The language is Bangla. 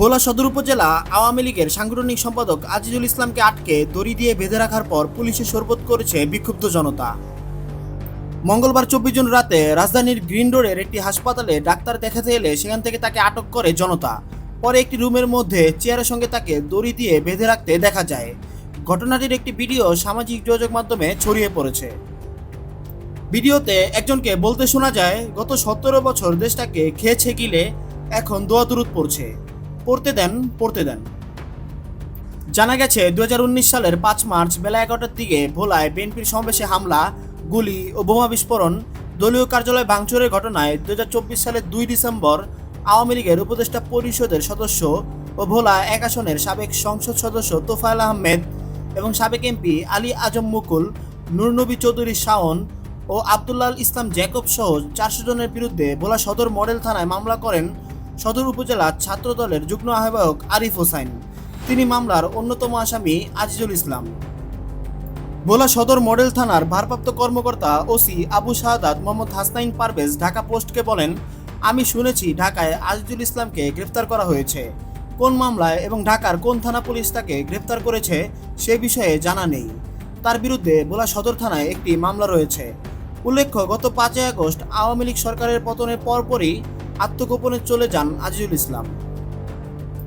ভোলা সদর উপজেলা আওয়ামী লীগের সাংগঠনিক সম্পাদক আজিজুল ইসলামকে আটকে দড়ি দিয়ে বেঁধে রাখার পর পুলিশে শরবত করেছে বিক্ষুব্ধ জনতা। মঙ্গলবার চব্বিশ জুন রাতে রাজধানীর গ্রিন রোডের একটি হাসপাতালে ডাক্তার দেখাতে এলে সেখান থেকে তাকে আটক করে জনতা। পরে একটি রুমের মধ্যে চেয়ারের সঙ্গে তাকে দড়ি দিয়ে বেঁধে রাখতে দেখা যায়। ঘটনাটির একটি ভিডিও সামাজিক যোগাযোগ মাধ্যমে ছড়িয়ে পড়েছে। ভিডিওতে একজনকে বলতে শোনা যায়, গত সতেরো বছর দেশটাকে খেয়েছে গিলে এখন দোয়া দুরুদ পড়ছে। পড়তে দেন পড়তে দেন। জানা গেছে দুই হাজার উনিশ সালের পাঁচ মার্চ বেলা এগারোটার দিকে ভোলায় বিএনপির সমাবেশে হামলা, গুলি ও বোমা বিস্ফোরণ দলীয় কার্যালয় ভাঙচুরের ঘটনায় দু হাজার চব্বিশ সালের দুই ডিসেম্বর আওয়ামী লীগের উপদেষ্টা পরিষদের সদস্য ও ভোলা এক আসনের সাবেক সংসদ সদস্য তোফায়েল আহমেদ এবং সাবেক এমপি আলী আজম মুকুল নুরনবী চৌধুরী শাওন ও আবদুল্লাল ইসলাম জ্যাকব সহ চারশো জনের বিরুদ্ধে ভোলা সদর মডেল থানায় মামলা করেন সদর উপজেলা ছাত্র দলের যুগ্ম আহ্বায়ক আরিফ হোসাইন। তিনি মামলার অন্যতম আসামি আজিজুল ইসলাম। ভোলা সদর মডেল থানার ভারপ্রাপ্ত কর্মকর্তা ওসি আবু শাহাদাত মোহাম্মদ হাসনাইন পারভেজ ঢাকা পোস্টকে বলেন, আমি শুনেছি ঢাকায় আজিজুল ইসলামকে গ্রেফতার করা হয়েছে। কোন মামলায় এবং ঢাকার কোন থানা পুলিশ তাকে গ্রেফতার করেছে সে বিষয়ে জানা নেই। তার বিরুদ্ধে ভোলা সদর থানায় একটি মামলা রয়েছে। উল্লেখ্য, গত পাঁচই আগস্ট আওয়ামী লীগ সরকারের পতনের পরপরই আত্মগোপনে চলে যান আজিজুল ইসলাম।